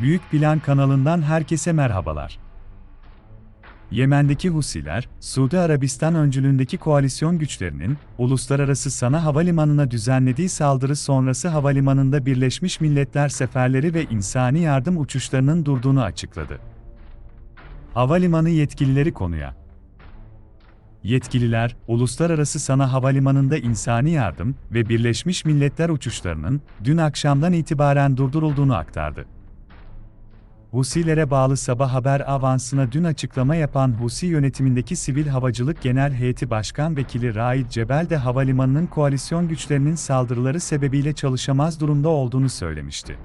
Büyük Plan kanalından herkese merhabalar. Yemen'deki Husiler, Suudi Arabistan öncülüğündeki koalisyon güçlerinin, uluslararası Sana Havalimanı'na düzenlediği saldırı sonrası havalimanında Birleşmiş Milletler seferleri ve insani yardım uçuşlarının durduğunu açıkladı. Havalimanı yetkilileri konuya Yetkililer, uluslararası Sana Havalimanı'nda insani yardım ve Birleşmiş Milletler uçuşlarının dün akşamdan itibaren durdurulduğunu aktardı. Husilere bağlı Sabah Haber Avansı'na dün açıklama yapan Husi yönetimindeki Sivil Havacılık Genel Heyeti Başkan Vekili Raid Cebel de havalimanının koalisyon güçlerinin saldırıları sebebiyle çalışamaz durumda olduğunu söylemişti.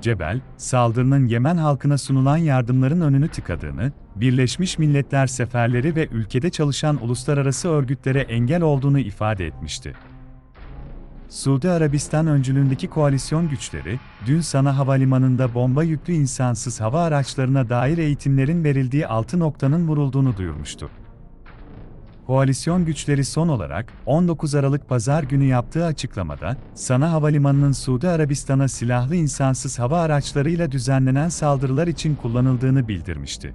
Cebel, saldırının Yemen halkına sunulan yardımların önünü tıkadığını, Birleşmiş Milletler seferleri ve ülkede çalışan uluslararası örgütlere engel olduğunu ifade etmişti. Suudi Arabistan öncülüğündeki koalisyon güçleri, dün Sana Havalimanı'nda bomba yüklü insansız hava araçlarına dair eğitimlerin verildiği 6 noktanın vurulduğunu duyurmuştu. Koalisyon güçleri son olarak 19 Aralık Pazar günü yaptığı açıklamada, Sana Havalimanı'nın Suudi Arabistan'a silahlı insansız hava araçlarıyla düzenlenen saldırılar için kullanıldığını bildirmişti.